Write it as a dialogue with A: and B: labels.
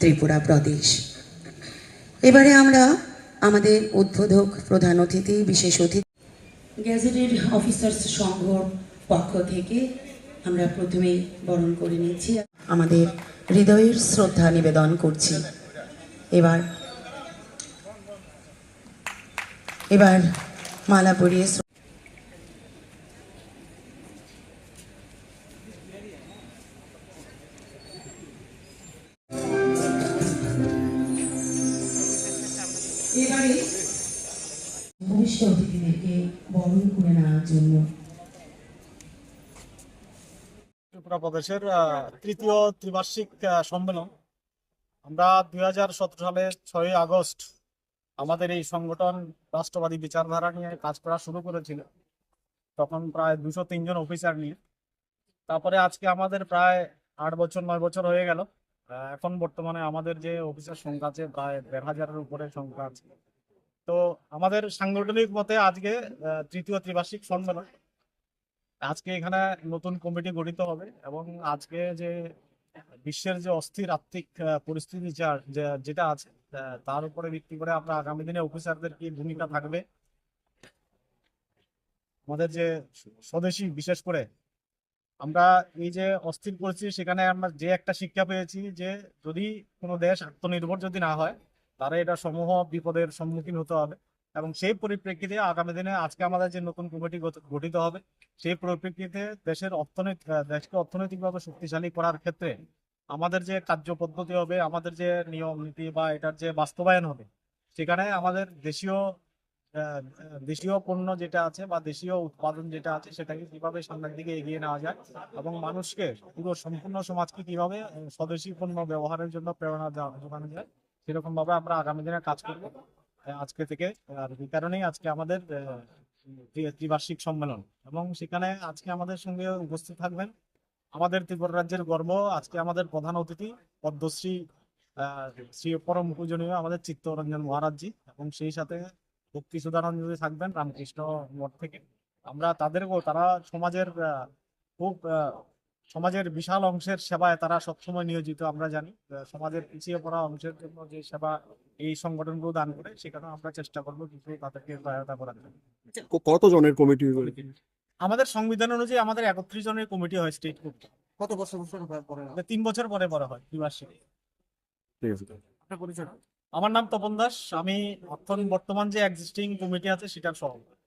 A: ত্রিপুরা প্রদেশ। এবারে আমরা আমাদের উদ্বোধক প্রধান অতিথি বিশেষ অতিথি গ্যাজেটেড অফিসার্স সংঘ পক্ষ থেকে আমরা প্রথমে বরণ করে নিয়েছি আমাদের হৃদয়ের শ্রদ্ধা নিবেদন করছি। এবার এবার মালা পরিয়ে এবারে ভবিষ্য অতিথিদেরকে বরণ করে নেওয়ার জন্য।
B: ত্রিপুরা প্রদেশের তৃতীয় ত্রিবার্ষিক সম্মেলন। আমরা দুই হাজার সতেরো সালের ছয়ই আগস্ট আমাদের এই সংগঠন রাষ্ট্রবাদী বিচারধারা নিয়ে কাজ করা শুরু করেছিল। তখন প্রায় দুশো তিনজন অফিসার নিয়ে। তারপরে আজকে আমাদের প্রায় আট বছর, নয় বছর হয়ে গেল। এখন বর্তমানে আমাদের যে অফিসার সংখ্যা আছে প্রায় দেড় হাজারের উপরে সংখ্যা আছে। তো আমাদের সাংগঠনিক মতে আজকে তৃতীয় ত্রিবার্ষিক সম্মেলন। আজকে এখানে নতুন কমিটি গঠিত হবে এবং আজকে যে বিশ্বের যে অস্থির আর্থিক পরিস্থিতি যেটা আছে তার উপরে ভিত্তি করে আমরা আগামী দিনে অফিসারদের কি ভূমিকা থাকবে? আমাদের যে স্বদেশী, বিশেষ করে আমরা এই যে অস্থির পরিস্থিতি, সেখানে আমরা যে একটা শিক্ষা পেয়েছি যে যদি কোনো দেশ আত্মনির্ভর যদি না হয় তারা এটা সমূহ বিপদের সম্মুখীন হতে হবে। এবং সেই পরিপ্রেক্ষিতে আগামী দিনে আজকে আমাদের যে নতুন কমিটি গঠিত হবে, সেই পরিপ্রেক্ষিতে দেশের অর্থনৈতিক দেশকে অর্থনৈতিকভাবে শক্তিশালী করার ক্ষেত্রে আমাদের যে কার্য পদ্ধতি হবে, আমাদের যে নিয়ম নীতি বা এটার যে বাস্তবায়ন হবে, সেখানে আমাদের দেশীয় দেশীয় পণ্য যেটা আছে বা দেশীয় উৎপাদন যেটা আছে, সেটাকে কীভাবে সামনের দিকে এগিয়ে নেওয়া যায় এবং মানুষকে পুরো সম্পূর্ণ সমাজকে কীভাবে স্বদেশী পণ্য ব্যবহারের জন্য প্রেরণা দেওয়া- যোগানো যায় সেরকম ভাবে আমরা আগামী দিনে কাজ করব। আজকে থেকে, আর এই কারণেই আজকে আমাদের ত্রিবার্ষিক সম্মেলন। এবং সেখানে আজকে আমাদের সঙ্গে উপস্থিত থাকবেন আমাদের ত্রিপুরা রাজ্যের গর্ব, আজকে আমাদের প্রধান অতিথি, পদ্মশ্রী শ্রী পরম পূজনীয় আমাদের চিত্তরঞ্জন মহারাজজি এবং সেই সাথে ভক্তি সুধানন্দজি থাকবেন রামকৃষ্ণ মঠ থেকে। আমরা তাদেরকেও, তারা সমাজের খুব সমাজের বিশাল অংশের সেবায় তারা সবসময় নিয়োজিত আমরা জানি। আহ, সমাজের পিছিয়ে পড়া অংশের জন্য যে সেবা এই সংগঠনগুলো দান করে সেখানেও আমরা চেষ্টা করব কিছু তাদেরকে সহায়তা করার জন্য।
C: ক- কত জনের কমিটি
B: আমাদের সংবিধান অনুযায়ী আমাদের একত্রিশ জনের কমিটি হয় স্টেট কমিটি
C: কত বছর বছর পরে
B: তিন বছর পরে পরে হয় দ্বিবার্ষিক। আমার নাম তপন দাস। আমি অর্থন বর্তমান যে এক্সিস্টিং কমিটি আছে সেটার সভাপতি।